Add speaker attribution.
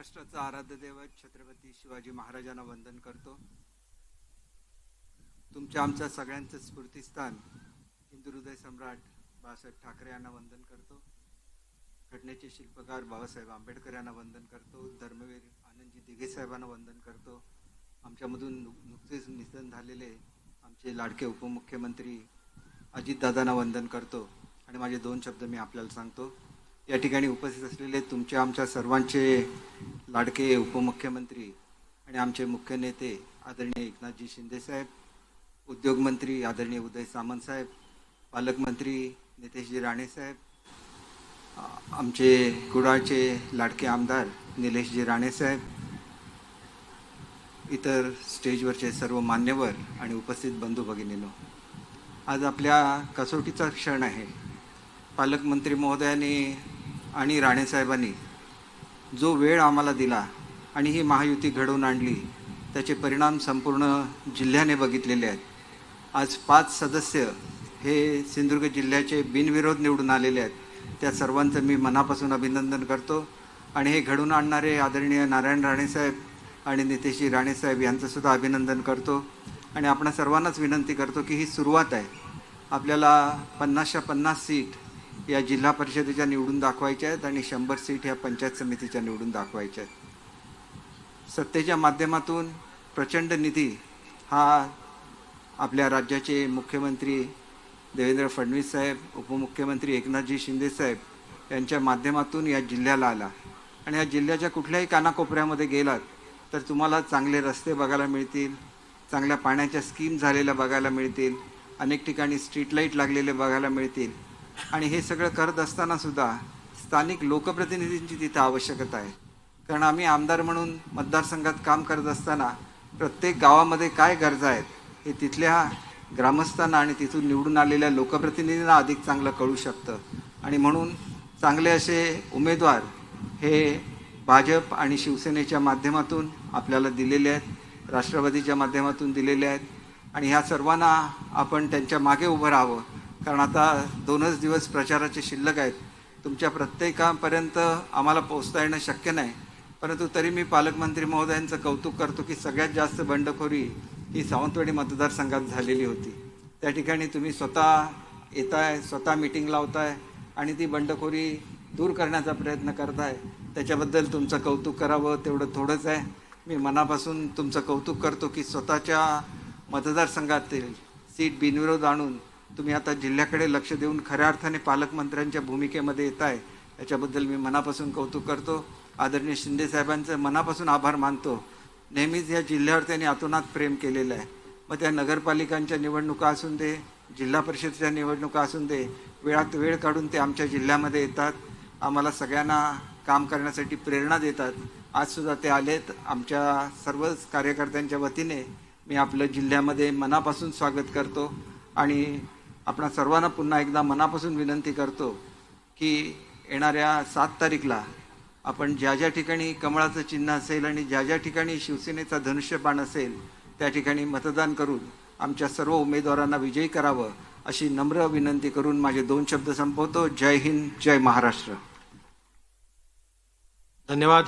Speaker 1: महाराष्ट्राचा आराध्य दैवत छत्रपती शिवाजी महाराजांना वंदन करतो. तुमच्या आमच्या सगळ्यांचं स्फूर्तिस्थान हिंदू हृदय सम्राट बाळासाहेब ठाकरे यांना वंदन करतो. घटनेचे शिल्पकार बाबासाहेब आंबेडकर यांना वंदन करतो. धर्मवीर आनंदजी दिघे साहेबांना वंदन करतो. आमच्यामधून नुकतेच निधन झालेले आमचे लाडके उपमुख्यमंत्री अजितदादांना वंदन करतो. आणि माझे दोन शब्द मी आपल्याला सांगतो. या ठिकाणी उपस्थित असलेले तुमच्या आमच्या सर्वांचे लाडके उपमुख्यमंत्री आणि आमचे मुख्य नेते आदरणीय एकनाथजी शिंदेसाहेब उद्योगमंत्री आदरणीय उदय सामंत साहेब पालकमंत्री नितेशजी राणेसाहेब आमचे कुडाळचे लाडके आमदार निलेशजी राणेसाहेब इतर स्टेजवरचे सर्व मान्यवर आणि उपस्थित बंधू भगिनीनो आज आपल्या कसोटीचा क्षण आहे. पालकमंत्री महोदयाने आणि राणेसाहेबांनी जो वेळ आम्हाला दिला आणि ही महायुती घडवून आणली त्याचे परिणाम संपूर्ण जिल्ह्याने बघितलेले आहेत. आज पाच सदस्य हे सिंधुदुर्ग जिल्ह्याचे बिनविरोध निवडून आलेले आहेत. त्या सर्वांचं मी मनापासून अभिनंदन करतो. आणि हे घडून आणणारे आदरणीय नारायण राणेसाहेब आणि नितेशजी राणेसाहेब यांचंसुद्धा अभिनंदन करतो. आणि आपण सर्वांनाच विनंती करतो की ही सुरुवात आहे. आपल्याला पन्नासच्या पन्नास सीट या जिल्हा परिषदेच्या निवडून दाखवायच्या आहेत आणि शंभर सीट ह्या पंचायत समितीच्या निवडून दाखवायच्या आहेत. सत्तेच्या माध्यमातून प्रचंड निधी हा आपल्या राज्याचे मुख्यमंत्री देवेंद्र फडणवीस साहेब उपमुख्यमंत्री एकनाथजी शिंदे साहेब यांच्या माध्यमातून या जिल्ह्याला आला. आणि या जिल्ह्याच्या कुठल्याही कानाकोपऱ्यामध्ये गेलात तर तुम्हाला चांगले रस्ते बघायला मिळतील चांगल्या पाण्याच्या स्कीम झालेल्या बघायला मिळतील अनेक ठिकाणी स्ट्रीट लाइट लागलेले बघायला मिळतील आणि हे सगळं करत असताना सुद्धा स्थानिक लोकप्रतिनिधींची तिथं आवश्यकता आहे. कारण आम्ही आमदार म्हणून मतदारसंघात काम करत असताना प्रत्येक गावामध्ये काय गरजा आहेत हे तिथल्या ग्रामस्थांना आणि तिथून निवडून आलेल्या लोकप्रतिनिधींना अधिक चांगलं कळू शकतं. आणि म्हणून चांगले असे उमेदवार हे भाजप आणि शिवसेनेच्या माध्यमातून आपल्याला दिलेले आहेत राष्ट्रवादीच्या माध्यमातून दिलेले आहेत. आणि ह्या सर्वांना आपण त्यांच्या मागे उभं राहावं कारण आता दोनच दिवस प्रचाराचे शिल्लक आहेत. तुमच्या प्रत्येकापर्यंत आम्हाला पोचता येणं शक्य नाही. परंतु तरी मी पालकमंत्री महोदयांचं कौतुक करतो की सगळ्यात जास्त बंडखोरी ही सावंतवाडी मतदारसंघात झालेली होती. त्या ठिकाणी तुम्ही स्वतः येताय स्वतः मिटिंग लावताय आणि ती बंडखोरी दूर करण्याचा प्रयत्न करताय. त्याच्याबद्दल तुमचं कौतुक करावं तेवढं थोडंच आहे. मी मनापासून तुमचं कौतुक करतो की स्वतःच्या मतदारसंघातील सीट बिनविरोध आणून तुम्ही आता जिल्ह्याकडे लक्ष देऊन खऱ्या अर्थाने पालकमंत्र्यांच्या भूमिकेमध्ये येत आहे याच्याबद्दल मी मनापासून कौतुक करतो. आदरणीय शिंदे साहेबांचं मनापासून आभार मानतो. नेहमीच या जिल्ह्यावर त्यांनी अतोनात प्रेम केलेलं आहे. मग त्या नगरपालिकांच्या निवडणुका असून दे जिल्हा परिषदेच्या निवडणुका असून दे वेळात वेळ काढून ते आमच्या जिल्ह्यामध्ये येतात. आम्हाला सगळ्यांना काम करण्यासाठी प्रेरणा देतात. आजसुद्धा ते आलेत. आमच्या सर्वच कार्यकर्त्यांच्या वतीने मी आपलं जिल्ह्यामध्ये मनापासून स्वागत करतो. आणि आपण सर्वांना पुन्हा एकदा मनापासून विनंती करतो की येणाऱ्या सात तारीखला आपण ज्या ज्या ठिकाणी कमळाचं चिन्ह असेल आणि ज्या ज्या ठिकाणी शिवसेनेचा धनुष्यबाण असेल त्या ठिकाणी मतदान करून आमच्या सर्व उमेदवारांना विजयी करावं अशी नम्र विनंती करून माझे दोन शब्द संपवतो. जय हिंद जय महाराष्ट्र.
Speaker 2: धन्यवाद.